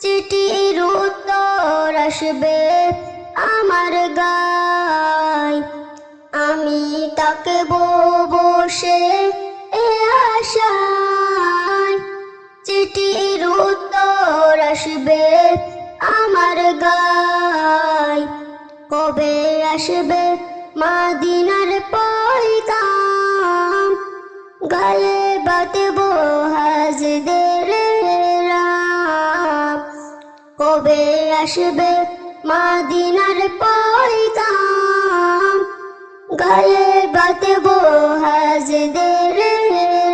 চিঠির উত্তর আসবে আমার গায়। আমি তাকে বসে এ আশায় চিঠির উত্তর আসবে আমার গায়। কবে আসবে মাদিনার পয়গাম? গালে আসবে মাদিনার পয়গাম গালে বাতব হাজদের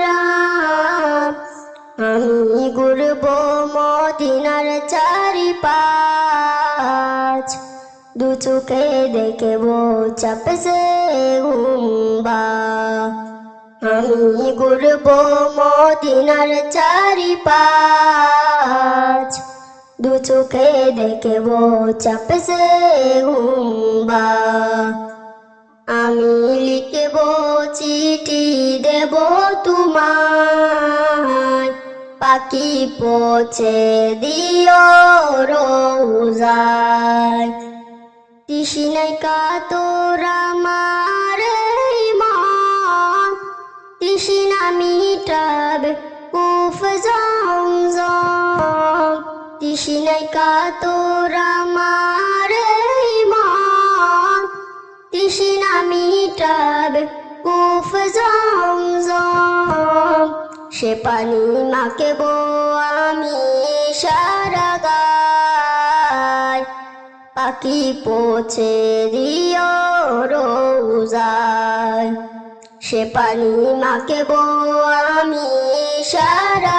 রাম। আমি ঘুরব মদিনার চারি পাঁচ দু চোখে দেখব চাপসে গুম্বা। আমি ঘুরব মদিনার চারি পাঁচ দু চোখে দেখব চাপসে গুম্বা আমি লিখব চিঠি দেব তোমার পাখি পৌঁছে দিও রোজায় তৃষ্ণায় কাতরা মারে মন তৃষ্ণা মিটাবে কুফ জমজম তৃষ্ণায় কাতরা মারে মন। তৃষ্ণা মিটাবে কুফ জমজম সে পানি মাকে বো আমি সারা পাখি পৌঁছে দিও রোজায়। সে পানি মাকে বো আমি সারা